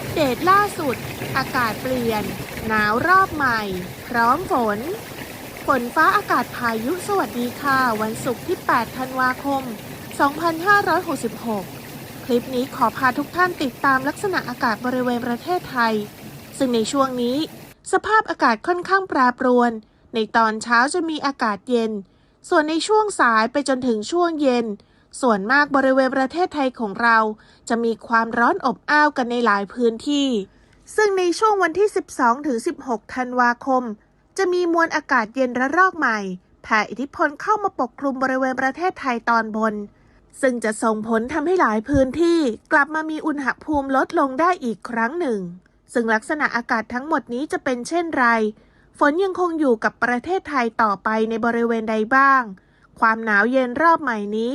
อัปเดตล่าสุด อากาศเปลี่ยน หนาวรอบใหม่ พร้อมฝน ฝนฟ้าอากาศพายุสวัสดีค่ะ วันศุกร์ที่ 8 ธันวาคม 2566 คลิปนี้ขอพาทุกท่านติดตามลักษณะอากาศบริเวณประเทศไทย ซึ่งในช่วงนี้ สภาพอากาศค่อนข้างแปรปรวน ในตอนเช้าจะมีอากาศเย็น ส่วนในช่วงสายไปจนถึงช่วงเย็น ส่วนมากบริเวณประเทศไทยของเรา จะมีความร้อนอบอ้าวกันในหลายพื้นที่ ซึ่งในช่วงวันที่ 12ถึง16 ธันวาคม จะมีมวลอากาศเย็นระลอกใหม่แผ่อิทธิพลเข้ามาปกคลุมบริเวณประเทศไทยตอนบน ซึ่งจะส่งผลทำให้หลายพื้นที่กลับมามีอุณหภูมิลดลงได้อีกครั้งหนึ่ง ซึ่งลักษณะอากาศทั้งหมดนี้จะเป็นเช่นไร ฝนยังคงอยู่กับประเทศไทยต่อไปในบริเวณใดบ้าง ความหนาวเย็นรอบใหม่นี้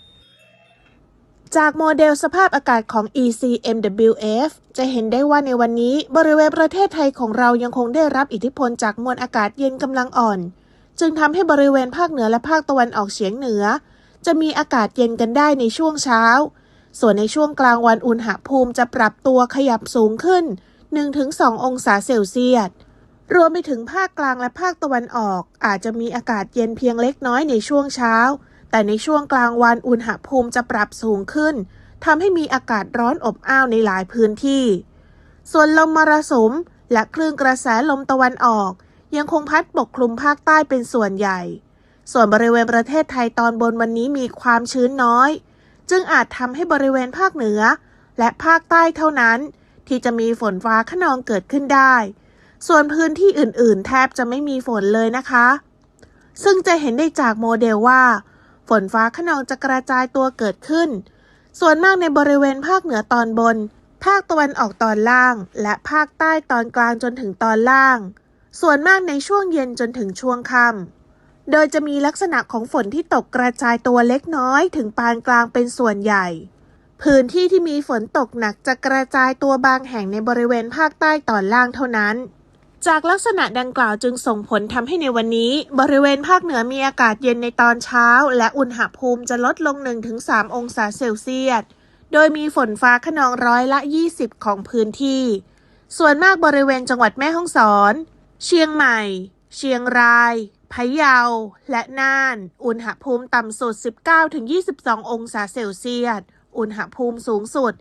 จากโมเดลสภาพอากาศของ ECMWF จะเห็นได้ว่าในวันนี้บริเวณประเทศไทยของเรายังคงได้รับอิทธิพลจากมวลอากาศเย็นกำลังอ่อน จึงทำให้บริเวณภาคเหนือและภาคตะวันออกเฉียงเหนือ จะมีอากาศเย็นกันได้ในช่วงเช้า ส่วนในช่วงกลางวันอุณหภูมิจะปรับตัวขยับสูงขึ้น 1-2 องศาเซลเซียส รวมไปถึงภาคกลางและภาคตะวันออก อาจจะมีอากาศเย็นเพียงเล็กน้อยในช่วงเช้า แต่ในช่วงกลางวันอุณหภูมิจะปรับสูงขึ้นทำให้มีอากาศร้อนอบอ้าวในหลายพื้นที่ ส่วนลมมรสุมและคลื่นกระแสลมตะวันออก ยังคงพัดปกคลุมภาคใต้เป็นส่วนใหญ่ ส่วนบริเวณประเทศไทยตอนบนวันนี้มีความชื้นน้อย จึงอาจทำให้บริเวณภาคเหนือ และภาคใต้เท่านั้น ที่จะมีฝนฟ้าขนองเกิดขึ้นได้ ส่วนพื้นที่อื่น ๆ แทบจะไม่มีฝนเลยนะคะ ซึ่งจะเห็นได้จากโมเดลว่า นฟ้าขนองจะกระจายตัวเกิดขึ้น ส่วนมากในบริเวณภาคเหนือตอนบน ภาคตะวันออกตอนล่าง และภาคใต้ตอนกลางจนถึงตอนล่าง ส่วนมากในช่วงเย็นจนถึงช่วงค่ำโดยจะมีลักษณะของฝนที่ตกกระจายตัวเล็กน้อย ถึงปานกลางเป็นส่วนใหญ่ พื้นที่ที่มีฝนตกหนักจะกระจายตัวบางแห่งในบริเวณภาคใต้ตอนล่างเท่านั้น จากลักษณะดังกล่าวจึงส่งผลทำให้ในวันนี้ บริเวณภาคเหนือมีอากาศเย็นในตอนเช้า และอุณหภูมิจะลดลง 1-3 องศาเซลเซียส โดยมีฝนฟ้าขนองร้อยละ 20 ของพื้นที่ ส่วนมากบริเวณจังหวัดแม่ฮ่องสอน เชียงใหม่ เชียงรายพะเยา และน่าน อุณหภูมิต่ำสุด 19-22 องศาเซลเซียส อุณหภูมิสูงสุด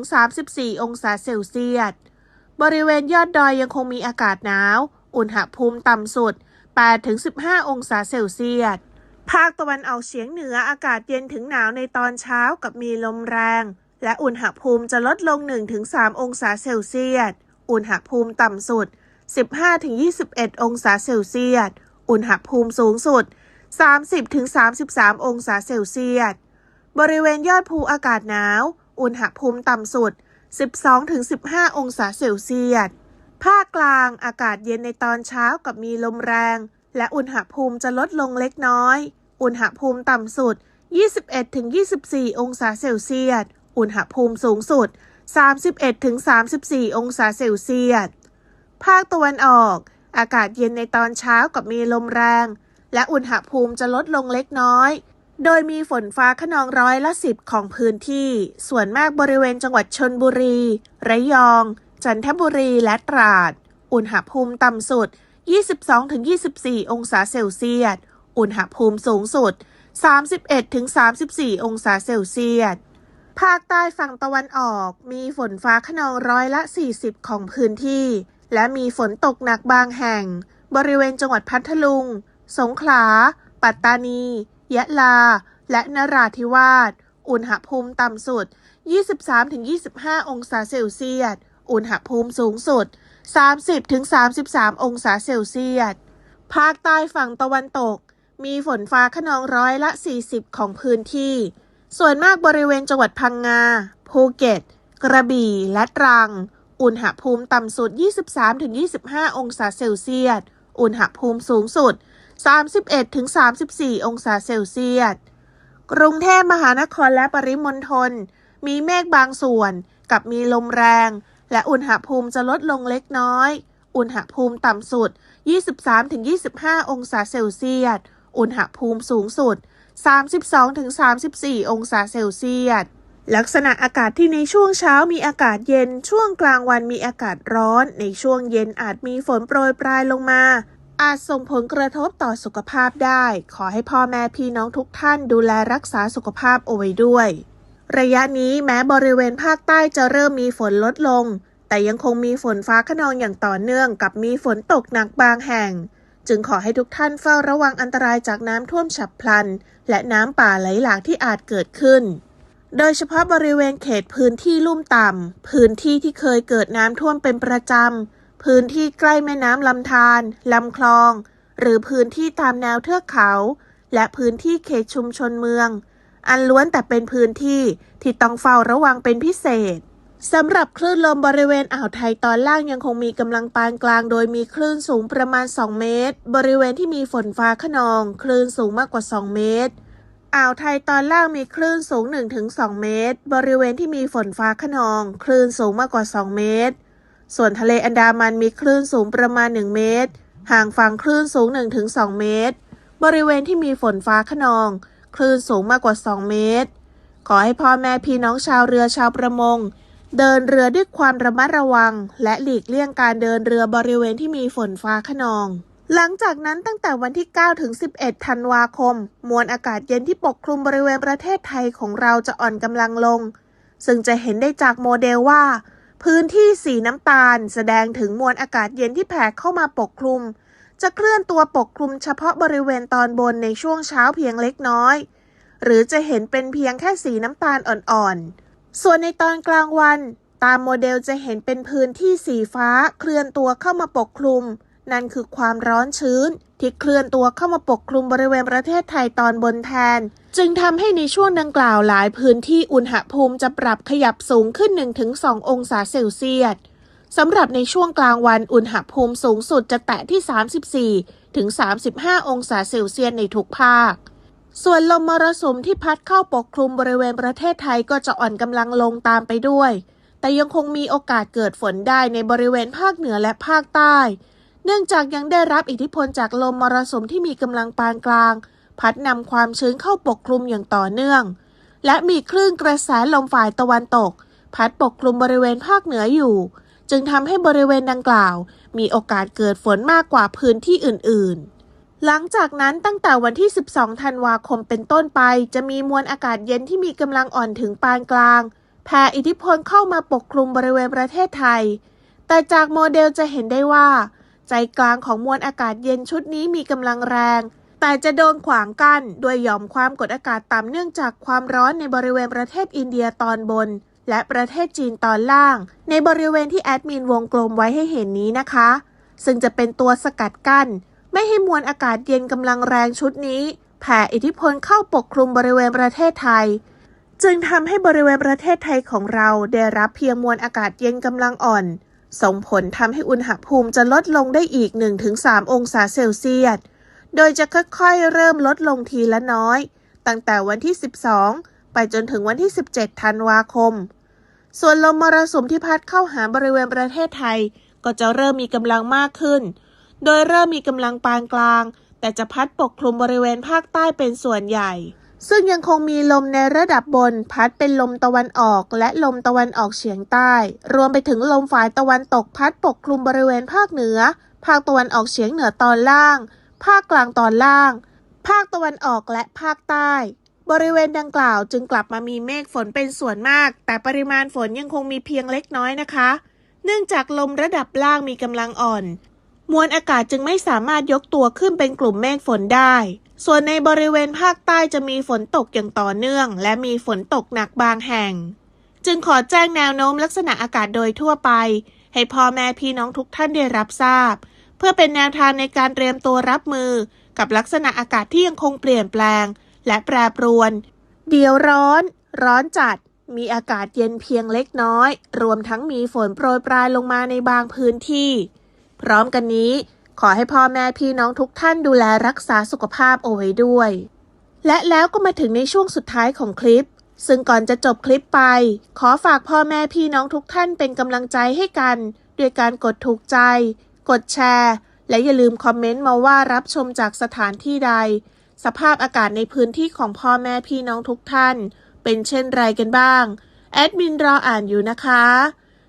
28-34 องศาเซลเซียส บริเวณยอดดอยยังคงมีอากาศหนาว อุณหภูมิต่ำสุด 8-15 องศาเซลเซียส ภาคตะวันออกเฉียงเหนืออากาศเย็นถึงหนาวในตอนเช้ากับมีลมแรง และอุณหภูมิจะลดลง 1-3 องศาเซลเซียส อุณหภูมิต่ำสุด 15-21 องศาเซลเซียส อุณหภูมิสูงสุด 30-33 องศาเซลเซียส บริเวณยอดภูอากาศหนาว อุณหภูมิต่ำสุด 12-15 องศาเซลเซียส ภาคกลางอากาศเย็นในตอนเช้ากับมีลมแรง และอุณหภูมิจะลดลงเล็กน้อย อุณหภูมิต่ำสุด 21-24 องศาเซลเซียส อุณหภูมิสูงสุด 31-34 องศาเซลเซียส ภาคตะวันออก อากาศเย็นในตอนเช้ากับมีลมแรง และอุณหภูมิจะลดลงเล็กน้อย โดยมีฝนฟ้าขนองร้อยละสิบของพื้นที่ ส่วนมากบริเวณจังหวัดชนบุรี ระยอง จันทบุรี และตราด อุณหภูมิต่ำสุด 22-24 องศาเซลเซียส อุณหภูมิสูงสุด 31-34 องศาเซลเซียส ภาคใต้ฝั่งตะวันออกมีฝนฟ้าขนองร้อยละ 40 ของพื้นที่ และมีฝนตกหนักบางแห่ง บริเวณจังหวัดพัทลุง สงขลา ปัตตานี ยะลา และนราธิวาส อุณหภูมิต่ำสุด 23-25 องศาเซลเซียส อุณหภูมิสูงสุด 30-33 องศาเซลเซียส ภาคใต้ฝั่งตะวันตก มีฝนฟ้าขนองร้อยละ 40 ของพื้นที่ ส่วนมากบริเวณจังหวัดพังงา ภูเก็ต กระบี่ และตรัง อุณหภูมิต่ำสุด 23-25 องศาเซลเซียส อุณหภูมิสูงสุด 31-34 องศาเซลเซียส กรุงเทพมหานครและปริมณฑลมีเมฆบางส่วนกับมีลมแรง และอุณหภูมิจะลดลงเล็กน้อย อุณหภูมิต่ำสุด 23-25 องศาเซลเซียส อุณหภูมิสูงสุด 32-34 องศาเซลเซียสลักษณะอากาศที่ในช่วงเช้ามีอากาศเย็น ช่วงกลางวันมีอากาศร้อน ในช่วงเย็นอาจมีฝนโปรยปลายลงมา อาจส่งผลกระทบต่อสุขภาพได้ ขอให้พ่อแม่พี่น้องทุกท่านดูแลรักษาสุขภาพเอาไว้ด้วย ระยะนี้แม้บริเวณภาคใต้จะเริ่มมีฝนลดลง แต่ยังคงมีฝนฟ้าขนองอย่างต่อเนื่องกับมีฝนตกหนักบางแห่ง จึงขอให้ทุกท่านเฝ้าระวังอันตรายจากน้ำท่วมฉับพลัน และน้ำป่าไหลหลากที่อาจเกิดขึ้น โดยเฉพาะบริเวณเขตพื้นที่ลุ่มต่ำพื้นที่ที่เคยเกิดน้ำท่วมเป็นประจำ พื้นที่ใกล้แม่น้ำลำธารลำคลอง หรือพื้นที่ตามแนวเทือกเขา และพื้นที่เขตชุมชนเมือง อันล้วนแต่เป็นพื้นที่ที่ต้องเฝ้าระวังเป็นพิเศษสำหรับคลื่นลมบริเวณอ่าวไทยตอนล่างยังคงมีกำลังปานกลาง โดยมีคลื่นสูงประมาณ 2 เมตร บริเวณที่มีฝนฟ้าขนอง คลื่นสูงมากกว่า 2 เมตร อ่าวไทยตอนล่างมีคลื่นสูง 1-2 เมตร บริเวณที่มีฝนฟ้าขนอง คลื่นสูงมากกว่า 2 เมตร ส่วนทะเลอันดามันมีคลื่นสูงประมาณ 1 เมตร ห่างฝั่งคลื่นสูง 1-2 เมตร บริเวณที่มีฝนฟ้าขนอง คลื่นสูงมากกว่า 2 เมตร ขอให้พ่อแม่พี่น้องชาวเรือชาวประมง เดินเรือด้วยความระมัดระวัง และหลีกเลี่ยงการเดินเรือบริเวณที่มีฝนฟ้าขนอง หลังจากนั้นตั้งแต่วันที่ 9 ถึง 11 ธันวาคม มวลอากาศเย็นที่ปกคลุมบริเวณประเทศไทยของเราจะอ่อนกำลังลง ซึ่งจะเห็นได้จากโมเดลว่า พื้นที่สีน้ำตาลแสดงถึงมวลอากาศเย็นที่แผ่เข้ามาปกคลุม จะเคลื่อนตัวปกคลุมเฉพาะบริเวณตอนบนในช่วงเช้าเพียงเล็กน้อย หรือจะเห็นเป็นเพียงแค่สีน้ำตาลอ่อนๆ ส่วนในตอนกลางวัน ตามโมเดลจะเห็นเป็นพื้นที่สีฟ้าเคลื่อนตัวเข้ามาปกคลุม นั่นคือความร้อนชื้น ที่เคลื่อนตัวเข้ามาปกคลุมบริเวณประเทศไทยตอนบนแทน จึงทำให้ในช่วงดังกล่าวหลายพื้นที่อุณหภูมิจะปรับขยับสูงขึ้น 1-2 องศาเซลเซียสสำหรับในช่วงกลางวันอุณหภูมิสูงสุดจะแตะที่ 34 ถึง 35 องศาเซลเซียสในทุกภาค ส่วนลมมรสุมที่พัดเข้าปกคลุมบริเวณประเทศไทยก็จะอ่อนกำลังลงตามไปด้วย แต่ยังคงมีโอกาสเกิดฝนได้ในบริเวณภาคเหนือและภาคใต้ เนื่องจากยังได้รับอิทธิพลจากลมมรสุมที่มีกำลังปานกลาง พัดนำความชื้นเข้าปกคลุมอย่างต่อเนื่อง และมีคลื่นกระแสลมฝ่ายตะวันตก พัดปกคลุมบริเวณภาคเหนืออยู่ จึงทำให้บริเวณดังกล่าว มีโอกาสเกิดฝนมากกว่าพื้นที่อื่น ๆ หลังจากนั้นตั้งแต่วันที่ 12 ธันวาคมเป็นต้นไป จะมีมวลอากาศเย็นที่มีกำลังอ่อนถึงปานกลางแผ่อิทธิพลเข้ามาปกคลุมบริเวณประเทศไทย แต่จากโมเดลจะเห็นได้ว่า ใจกลางของมวลอากาศเย็นชุดนี้มีกำลังแรง แต่จะโดนขวางกั้นด้วยหย่อมความกดอากาศต่ำเนื่องจากความร้อนในบริเวณประเทศอินเดียตอนบน และประเทศจีนตอนล่าง ในบริเวณที่แอดมินวงกลมไว้ให้เห็นนี้นะคะ ซึ่งจะเป็นตัวสกัดกั้น ไม่ให้มวลอากาศเย็นกำลังแรงชุดนี้ แผ่อิทธิพลเข้าปกคลุมบริเวณประเทศไทยจึงทำให้บริเวณประเทศไทยของเราได้รับเพียงมวลอากาศเย็นกำลังอ่อน ส่งผลทำให้อุณหภูมิจะลดลงได้อีก 1-3 องศาเซลเซียส โดยจะค่อยๆ เริ่มลดลงทีละน้อย ตั้งแต่วันที่ 12 ไปจนถึงวันที่ 17 ธันวาคม ส่วนลมมรสุมที่พัดเข้าหาบริเวณประเทศไทย ก็จะเริ่มมีกำลังมากขึ้น โดยเริ่มมีกำลังปานกลาง แต่จะพัดปกคลุมบริเวณภาคใต้เป็นส่วนใหญ่ ซึ่งยังคงมีลมในระดับบนพัดเป็นลมตะวันออก และลมตะวันออกเฉียงใต้ รวมไปถึงลมฝ่ายตะวันตกพัดปกคลุมบริเวณภาคเหนือ ภาคตะวันออกเฉียงเหนือตอนล่าง ภาคกลางตอนล่าง ภาคตะวันออกและภาคใต้ บริเวณดังกล่าวจึงกลับมามีเมฆฝนเป็นส่วนมาก แต่ปริมาณฝนยังคงมีเพียงเล็กน้อยนะคะ เนื่องจากลมระดับล่างมีกำลังอ่อน มวลอากาศจึงไม่สามารถยกตัวขึ้นเป็นกลุ่มเมฆฝนได้ ส่วนในบริเวณภาคใต้จะมีฝนตกอย่างต่อเนื่อง และมีฝนตกหนักบางแห่ง จึงขอแจ้งแนวโน้มลักษณะอากาศโดยทั่วไป ให้พ่อแม่พี่น้องทุกท่านได้รับทราบ เพื่อเป็นแนวทางในการเตรียมตัวรับมือ กับลักษณะอากาศที่ยังคงเปลี่ยนแปลง และแปรปรวน เดี๋ยวร้อน ร้อนจัด มีอากาศเย็นเพียงเล็กน้อย รวมทั้งมีฝนโปรยปลายลงมาในบางพื้นที่ พร้อมกันนี้ ขอให้พ่อแม่พี่น้องทุกท่านดูแลรักษาสุขภาพเอาไว้ด้วย และแล้วก็มาถึงในช่วงสุดท้ายของคลิป ซึ่งก่อนจะจบคลิปไป ขอฝากพ่อแม่พี่น้องทุกท่านเป็นกำลังใจให้กันด้วยการกดถูกใจ กดแชร์ และอย่าลืมคอมเมนต์มาว่ารับชมจากสถานที่ใด สภาพอากาศในพื้นที่ของพ่อแม่พี่น้องทุกท่าน เป็นเช่นไรกันบ้าง แอดมินรออ่านอยู่นะคะ